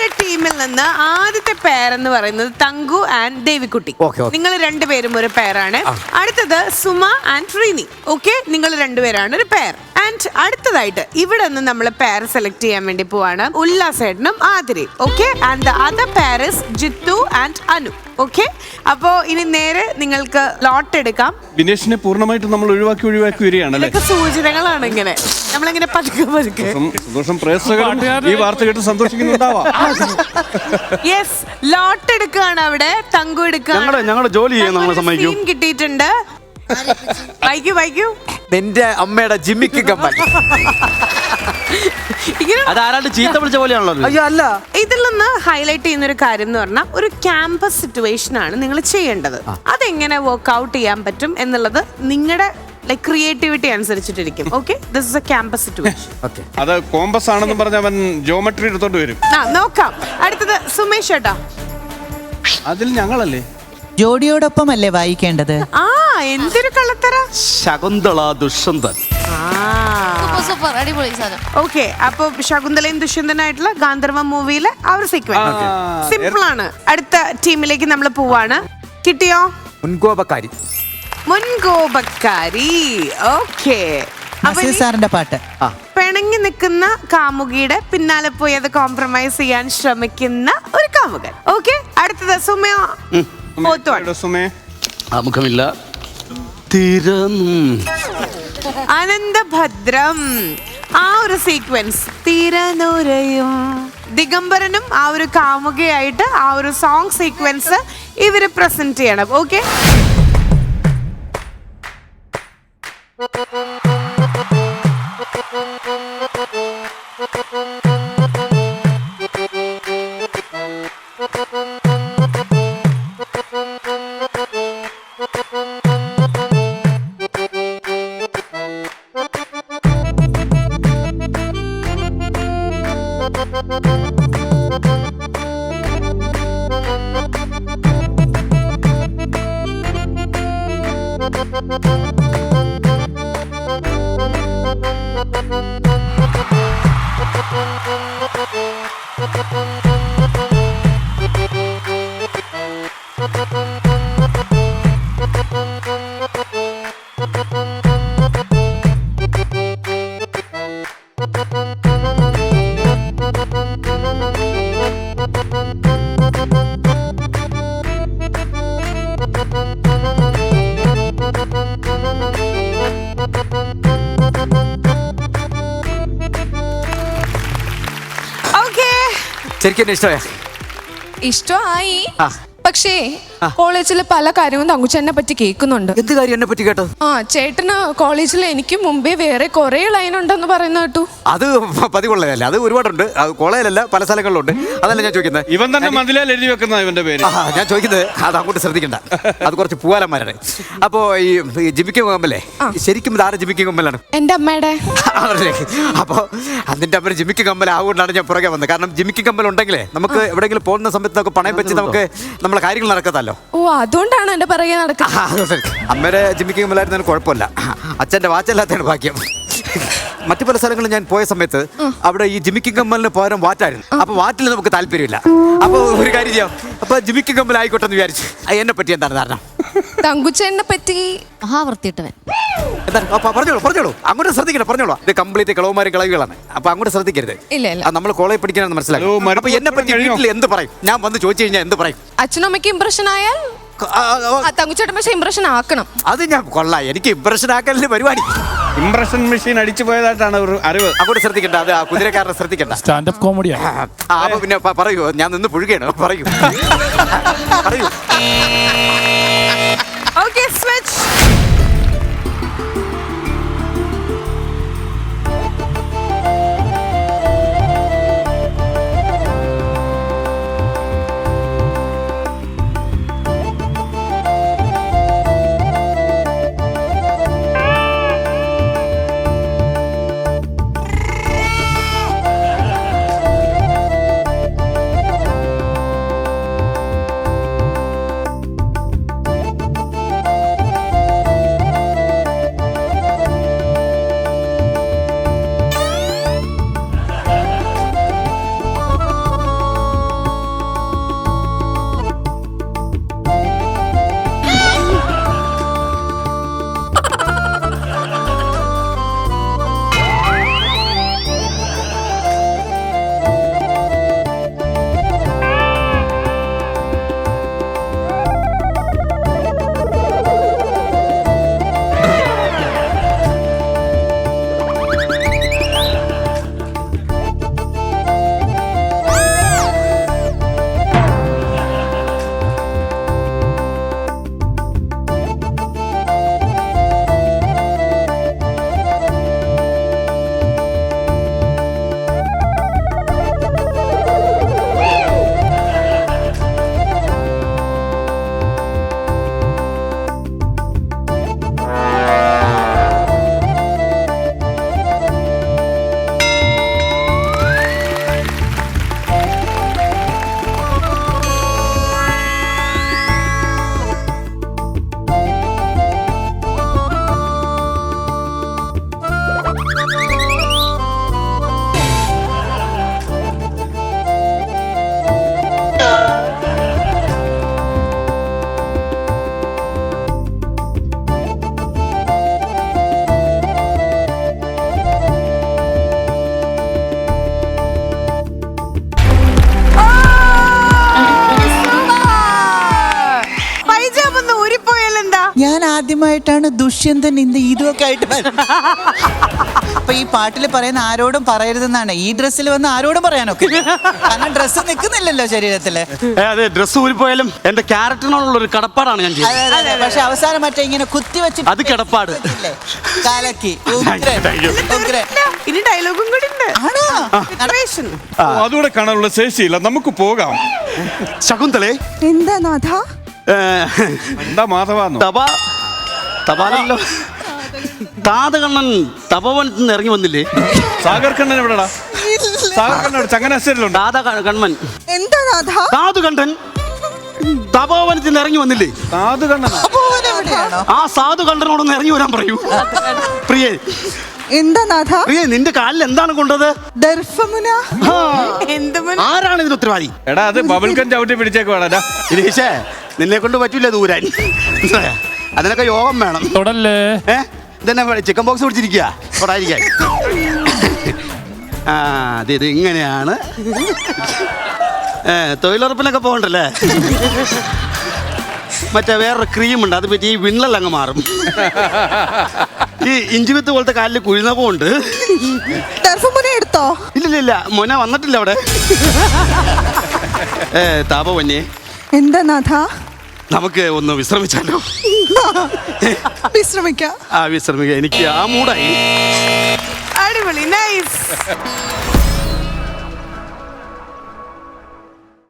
ആദ്യത്തെ ടീമിൽ നിന്ന് ആദ്യത്തെ പേർ എന്ന് പറയുന്നത് Thanku and Devikutty. Okay, okay. നിങ്ങൾ രണ്ടുപേരും ഒരു പേരാണ് അടുത്തത് സുമ ആൻഡ് ശ്രീനി. ഓക്കെ നിങ്ങൾ രണ്ടുപേരാണ് ഒരു പേർ ആൻഡ് അടുത്തതായിട്ട് ഇവിടെ നിന്ന് നമ്മൾ പേർ സെലക്ട് ചെയ്യാൻ വേണ്ടി പോവാണ് ഉല്ലാസേട്ടനും ആതിരയും. Okay and the other is Jithu and Anu. Okay അപ്പോ ഇനി നേരെ നിങ്ങൾക്ക് ലോട്ട് എടുക്കാം. വിനേഷിനെ പൂർണമായിട്ട് നമ്മൾ ഒഴിവാക്കി ഒഴിവാക്കി വരികയാണല്ലേ ഇതൊക്കെ സൂചനകളാണ് ഇങ്ങനെ. നമ്മളിങ്ങനെ പതുക്കെ പതുക്കെ. സന്തോഷം പ്രേക്ഷകരും ഈ വാർത്ത കേട്ട് സന്തോഷിക്കുന്നുണ്ടാവാം. യെസ് ലോട്ട് എടുക്കുകയാണ് അവിടെ തങ്കു എടുക്കുകയാണ്. ഞങ്ങൾ ഞങ്ങൾ ജോലി ചെയ്യാൻ നമ്മളെ സമ്മതിക്കൂ. scene കിട്ടിയിട്ടുണ്ട്. വൈകു വൈകു നിന്റെ അമ്മയുടെ ജിമ്മിക്ക് കമ്മൽ. ഇങ്ങനെ അത് ആരാണ്ട് ചീത്ത വിളിച്ച പോലെയാണല്ലോ. അയ്യോ അല്ല. ഇതിൽ നിന്ന് ഹൈലൈറ്റ് ചെയ്യുന്ന ഒരു കാര്യം എന്ന് പറഞ്ഞാൽ ഒരു ക്യാമ്പസ് സിറ്റുവേഷൻ ആണ് നിങ്ങൾ ചെയ്യേണ്ടത്. അതെങ്ങനെ വർക്ക്ഔട്ട് ചെയ്യാൻ പറ്റും എന്നുള്ളത് നിങ്ങളുടെ like creativity അനുസരിച്ചിട്ടിരിക്കും. Okay this is a campus situation okay അത് കോമ്പസ് ആണെന്ന് പറഞ്ഞ അവൻ ജോമെട്രി എടുത്തോണ്ട് വരും. ആ നോക്കാം. അടുത്തത് സുമേഷ് ഏട്ടാ അതിൽ ഞങ്ങളല്ലേ? ജോഡിയോടൊപ്പം അല്ലേ വായിക്കേണ്ടത്? ആ എന്തൊരു കള്ളത്തര. ശകുന്തള ദുഷ്യന്തൻ. സൂപ്പർ അടിപൊളി സാധനം. ഓക്കെ അപ്പൊ ശകുന്തലയും ദുഷ്യന്തനായിട്ടുള്ള ഗാന്ധർവ മൂവിയിലെ ആ ഒരു സീക്വൻസ് സിമ്പിൾ ആണ്. അടുത്ത ടീമിലേക്ക് നമ്മൾ പോവാണ്. കിട്ടിയോ? മുൻകോപക്കാരി. മുൻകോപക്കാരി. ഓക്കെ സാറിന്റെ പാട്ട്. പിണങ്ങി നിൽക്കുന്ന കാമുകിയുടെ പിന്നാലെ പോയി അത് കോംപ്രമൈസ് ചെയ്യാൻ ശ്രമിക്കുന്ന ഒരു കാമുകൻ. ഓക്കെ അടുത്തത് സുമയോ. സുമേ ആമുഖമില്ല തിരന്നും. അനന്തഭദ്രം. ആ ഒരു സീക്വൻസ് തീരനുരയും. ദിഗംബരനും ആ ഒരു കാമുകയായിട്ട് ആ ഒരു സോങ് സീക്വൻസ് ഇവർ പ്രസന്റ് ചെയ്യണം. ഓക്കെ ഓക്കെ ശരിക്കും ഇഷ്ടമായ ഇഷ്ടമായി ആ. പക്ഷേ കോളേജിൽ പല കാര്യവും തങ്കുച്ചേട്ടനെ പറ്റി കേൾക്കുന്നുണ്ട്. എന്ത് കാര്യം എന്നെ പറ്റി കേട്ടോ? ആ ചേട്ടന് കോളേജിൽ എനിക്ക് മുമ്പേ വേറെ കുറെ ലൈൻ ഉണ്ടെന്ന് പറയുന്ന കേട്ടു. അത് പതിവുള്ളതല്ല? അത് ഒരുപാടുണ്ട്. അത് കോളേജിലല്ല പല സ്ഥലങ്ങളിലുണ്ട്. അതല്ല ഞാൻ ചോദിക്കുന്നത്? ഇവൻ തന്നെ മതിലേൽ എഴുതി വെക്കുന്ന ഇവന്റെ പേര്. ആ, ഞാൻ ചോദിക്കുന്നത് അത് അങ്ങോട്ട് ശ്രദ്ധിക്കണ്ട. അത് കുറച്ച് പൂവാലന്മാരാണ് അപ്പോ ഈ ഈ കമ്പല്ലേ? ശരിക്കും ഇത് ആരെ ജിമ്മിക്ക് കമ്പലാണ് എന്റെ അമ്മയുടെ. ആണല്ലേ? അപ്പോ അതിന്റെ അമ്മ ജിമ്മിക്ക് കമ്മൽ ആവുകൊണ്ടാണ് ഞാൻ പുറകെ വന്നത്. കാരണം ജിമ്മിക്ക് കമ്മൽ ഉണ്ടെങ്കിലേ നമുക്ക് എവിടെയെങ്കിലും പോകുന്ന സമയത്ത് നമുക്ക് പണയം വെച്ച് നമുക്ക് നമ്മളെ കാര്യങ്ങൾ നടക്കത്തല്ലോ. ഓ അതുകൊണ്ടാണ് എന്റെ പറയുക അതുകൊണ്ട് അമ്മയുടെ ജിമ്മിക്ക് കുഴപ്പമില്ല. അച്ഛന്റെ വാച്ചല്ലാത്തതാണ് ഭാഗ്യം. മറ്റു പല സ്ഥലങ്ങളിൽ ഞാൻ പോയ സമയത്ത് അവിടെ ഈ ജിമ്മിക്ക് കമ്മലിന് പകരം വാറ്റായിരുന്നു. അപ്പൊ വാറ്റിൽ നമുക്ക് താല്പര്യമില്ല. അപ്പൊ ഒരു കാര്യം ചെയ്യാം. അപ്പൊ ജിമ്മിക്ക് കമ്മൽ ആയിക്കോട്ടെ എന്ന് വിചാരിച്ചു. എന്നെ പറ്റി എന്താണ് ധാരണ? തങ്കുച്ചേട്ടനെ പറ്റി മഹാവൃത്തിട്ടവൻ ആ, പറഞ്ഞോളൂ പറഞ്ഞോളൂ. അങ്ങോട്ട് ശ്രദ്ധിക്കണം പറഞ്ഞോളൂ. ഇത് കംപ്ലീറ്റ് കിളവുമാരും കിളവുകളാണ്. അപ്പൊ അങ്ങോട്ട് ശ്രദ്ധിക്കരുത്. ഇല്ല, ഇല്ല. നമ്മൾ കോളേജ് ഹലോ, മനസ്സിലായി. അപ്പൊ എന്നെ പറ്റി കഴിഞ്ഞോ? വീട്ടിൽ എന്ത് പറയും? ഞാൻ വന്ന് ചോദിച്ചു കഴിഞ്ഞാൽ എന്ത് പറയും? അച്ഛനമ്മയ്ക്ക് ഇംപ്രഷൻ ഇമ്പ്രഷൻ ആയാൽ ആ, ആ, ആ. തങ്കുച്ചേട്ടൻ പക്ഷെ ഇമ്പ്രഷൻ ആക്കണം. അത് ഞാൻ കൊള്ളാം. എനിക്ക് ഇംപ്രഷൻ ആക്കലിന് പരിപാടി. ഇംപ്രഷൻ മെഷീൻ അടിച്ചു പോയതായിട്ടാണ് ഒരു അറിവ്. അങ്ങോട്ട് ശ്രദ്ധിക്കണ്ട അത് ആ കുതിരക്കാരനെ ശ്രദ്ധിക്കണ്ട. സ്റ്റാൻഡപ്പ് കോമഡിയാണ് ആ അപ്പൊ പിന്നെ പ- പറയൂ. ഞാൻ നിന്ന് പുഴുകയാണ്. പറയൂ. പറയൂ. ഓക്കെ സ്വിച്ച് ഞാൻ ആദ്യമായിട്ടാണ് ദുഷ്യന്തൻ ഇന്ന് ഇതുമൊക്കെ ആയിട്ട് വരുന്നത്. അപ്പൊ ഈ പാട്ടിൽ പറയുന്ന ആരോടും പറയരുതെന്നാണ്. ഈ ഡ്രസ്സിൽ വന്ന് ആരോടും പറയാനൊക്കെ കാരണം ഡ്രസ്സ് നിൽക്കുന്നില്ലല്ലോ ശരീരത്തിൽ. അതെ ഡ്രസ്സ് ഊരിപ്പോയാലും എന്റെ ക്യാരക്ടറിനോടുള്ള ഒരു കടപ്പാടാണ് ഞാൻ അതെ. പക്ഷെ അവസാനം മറ്റേ ഇങ്ങനെ കുത്തി വെച്ച് അത് കിടപ്പാട്. കാലക്കി. ഇനി ഡയലോഗും കൂടി ഉണ്ട്. അതുകൂടെ കാണാനുള്ള ശേഷിയില്ല. നമുക്ക് പോകാം. ശകുന്തളേ. എന്താ നാഥ? എന്താ മാധവ തപ തപാലല്ലോ താതകണ്ണൻ തപവനത്തിൽ നിന്ന് ഇറങ്ങി വന്നില്ലേ? സാഗർ കണ്ണൻ എവിടെടാ സാഗർ കണ്ണൻ ചങ്ങനാശ്ശേരിയിലുണ്ട്? താത ക- കൺമൻ എന്താ നാഥ താതു കണ്ടൻ തപോവനത്തിൽ നിന്ന് ഇറങ്ങി വന്നില്ലേ? സാധു കണ്ണൻ ആ സാധു കണ്ടനോടൊന്ന് ഇറങ്ങി വരാൻ പറയൂ. പ്രിയേ എന്താ നാഥ പ്രിയേ നിന്റെ കാലിൽ എന്താണ് കൊണ്ടത്? ദർഭമുന ആ, എന്ത് മോനെ? ആരാണ് ഇതിന് ഉത്തരവാദി? എടാ അത് ബബിൾഗം ചവിട്ടി പിടിച്ചേക്കുവാടാ ദിനേശേ നിന്നെ കൊണ്ട് പറ്റൂല ദൂരാൻ? അതിനൊക്കെ യോഗം വേണം. തൊടല്ലേ? ഏ? ഇതന്നെ ചിക്കൻ ബോക്സ് പിടിച്ചിരിക്കുക ആ അത് ഇത് ഇങ്ങനെയാണ്. ഏ തൊഴിലുറപ്പിനൊക്കെ പോകണ്ടല്ലേ? മറ്റേ വേറൊരു ക്രീമുണ്ട് അത് പറ്റി ഈ വിണ്ണൽ അങ്ങ് മാറും. ഈ ഇഞ്ചിവിത്ത് പോലത്തെ കാലിൽ കുഴിനകമുണ്ട് എടുത്തോ? ഇല്ലില്ല മൊന വന്നിട്ടില്ല അവിടെ. ഏ താപവന്യേ എന്താ നാഥ? നമുക്ക് ഒന്ന് വിശ്രമിച്ചാലോ? വിശ്രമിക്കാം. ആ വിശ്രമിക്കാം. എനിക്ക് ആ മൂടായി. അടിപൊളി. നൈസ്